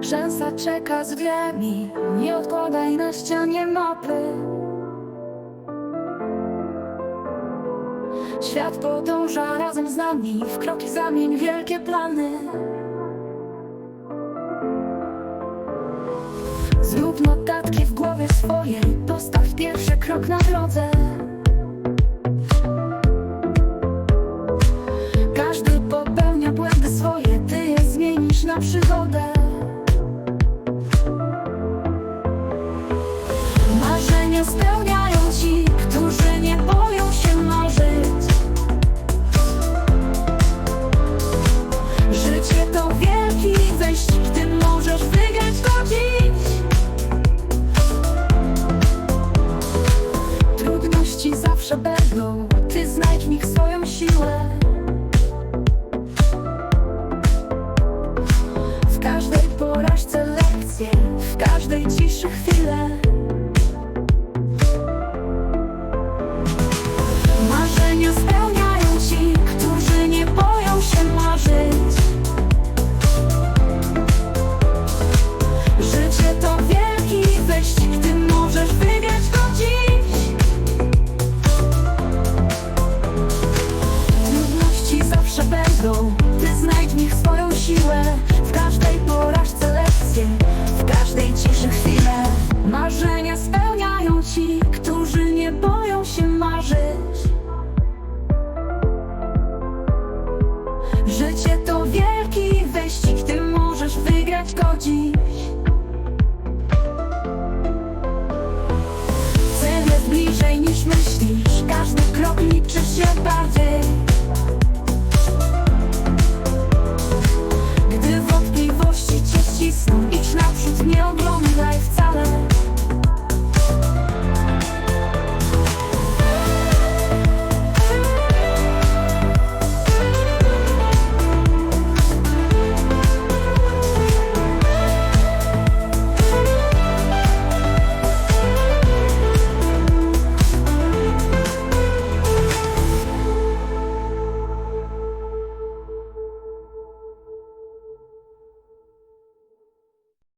Szansa czeka z drzwiami Nie odkładaj na ścianie mapy. Świat podąża razem z nami. W kroki zamień wielkie plany. Zrób notatki w głowie swojej Postaw pierwszy krok na drodze. Każdy popełnia błędy swoje. Ty je zmienisz na przygodę Będą, ty znajdź w nich swoją siłę. W każdej porażce lekcje, w każdej ciszy chwilę będą, ty znajdź w nich swoją siłę. W każdej porażce lekcje, w każdej ciszy chwilę Marzenia spełniają ci, którzy nie boją się marzyć. Życie to wielki wyścig, ty możesz wygrać go dziś Cel jest bliżej niż myślisz. Każdy krok liczy się bardziej